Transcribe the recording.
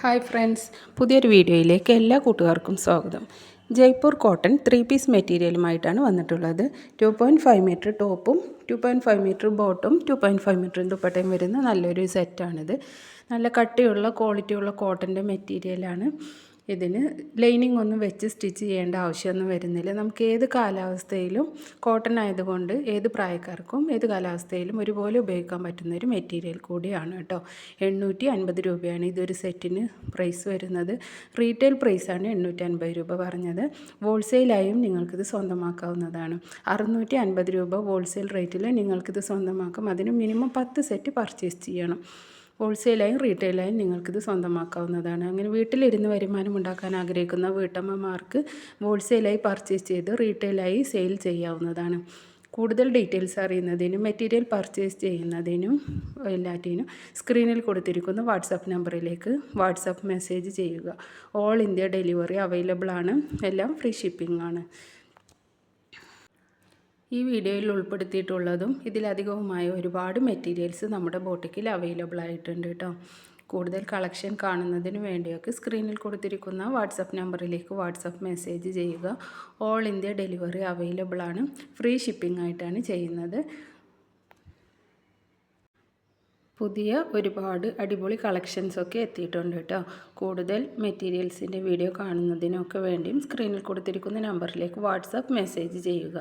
Hi friends പുതിയൊരു വീഡിയോയിലേക്ക് എല്ലാ കൂട്ടുകാർക്കും സ്വാഗതം. ജയ്പൂർ കോട്ടൺ ത്രീ പീസ് മെറ്റീരിയലുമായിട്ടാണ് വന്നിട്ടുള്ളത്. ടു പോയിന്റ് ഫൈവ് മീറ്റർ ടോപ്പും ടു പോയിന്റ് ഫൈവ് മീറ്റർ ബോട്ടും ടു പോയിന്റ് ഫൈവ് മീറ്റർ ദുപ്പട്ടയും വരുന്ന നല്ലൊരു സെറ്റാണിത് നല്ല കട്ടിയുള്ള ക്വാളിറ്റിയുള്ള കോട്ടന്റെ മെറ്റീരിയലാണ്. ഇതിന് ലൈനിങ് ഒന്നും വെച്ച് സ്റ്റിച്ച് ചെയ്യേണ്ട ആവശ്യമൊന്നും വരുന്നില്ല. നമുക്ക് ഏത് കാലാവസ്ഥയിലും കോട്ടൺ ആയതുകൊണ്ട് ഏത് പ്രായക്കാർക്കും ഏത് കാലാവസ്ഥയിലും ഒരുപോലെ ഉപയോഗിക്കാൻ പറ്റുന്ന ഒരു മെറ്റീരിയൽ കൂടിയാണ് കേട്ടോ. എണ്ണൂറ്റി അൻപത് രൂപയാണ് ഇതൊരു സെറ്റിന് പ്രൈസ് വരുന്നത്. റീറ്റെയിൽ പ്രൈസാണ് എണ്ണൂറ്റി അൻപത് രൂപ പറഞ്ഞത്. ഹോൾസെയിലായും നിങ്ങൾക്കിത് സ്വന്തമാക്കാവുന്നതാണ്. അറുന്നൂറ്റി അൻപത് രൂപ ഹോൾസെയിൽ റേറ്റിൽ നിങ്ങൾക്കിത് സ്വന്തമാക്കാം. അതിന് മിനിമം പത്ത് സെറ്റ് പർച്ചേസ് ചെയ്യണം. ഹോൾസെയിലായും റീറ്റെയിലായും നിങ്ങൾക്കിത് സ്വന്തമാക്കാവുന്നതാണ്. അങ്ങനെ വീട്ടിലിരുന്ന് വരുമാനം ഉണ്ടാക്കാൻ ആഗ്രഹിക്കുന്ന വീട്ടമ്മമാർക്ക് ഹോൾസെയിലായി പർച്ചേസ് ചെയ്ത് റീറ്റെയിലായി സെയിൽ ചെയ്യാവുന്നതാണ്. കൂടുതൽ ഡീറ്റെയിൽസ് അറിയുന്നതിനും മെറ്റീരിയൽ പർച്ചേസ് ചെയ്യുന്നതിനും എല്ലാറ്റിനും സ്ക്രീനിൽ കൊടുത്തിരിക്കുന്ന വാട്സപ്പ് നമ്പറിലേക്ക് വാട്സപ്പ് മെസ്സേജ് ചെയ്യുക. ഓൾ ഇന്ത്യ ഡെലിവറി അവൈലബിൾ ആണ്. എല്ലാം ഫ്രീ ഷിപ്പിംഗ് ആണ്. ഈ വീഡിയോയിൽ ഉൾപ്പെടുത്തിയിട്ടുള്ളതും ഇതിലധികവുമായ ഒരുപാട് മെറ്റീരിയൽസ് നമ്മുടെ ബോട്ടിക്കിൽ അവൈലബിൾ ആയിട്ടുണ്ട് കേട്ടോ കൂടുതൽ കളക്ഷൻ കാണുന്നതിന് വേണ്ടിയൊക്കെ സ്ക്രീനിൽ കൊടുത്തിരിക്കുന്ന വാട്സപ്പ് നമ്പറിലേക്ക് വാട്സപ്പ് മെസ്സേജ് ചെയ്യുക. ഓൾ ഇന്ത്യ ഡെലിവറി അവൈലബിൾ ആണ്. ഫ്രീ ഷിപ്പിംഗ് ആയിട്ടാണ് ചെയ്യുന്നത്. പുതിയ ഒരുപാട് അടിപൊളി കളക്ഷൻസൊക്കെ എത്തിയിട്ടുണ്ട് കേട്ടോ കൂടുതൽ മെറ്റീരിയൽസിന്റെ വീഡിയോ കാണുന്നതിനൊക്കെ വേണ്ടിയും സ്ക്രീനിൽ കൊടുത്തിരിക്കുന്ന നമ്പറിലേക്ക് വാട്സപ്പ് മെസ്സേജ് ചെയ്യുക.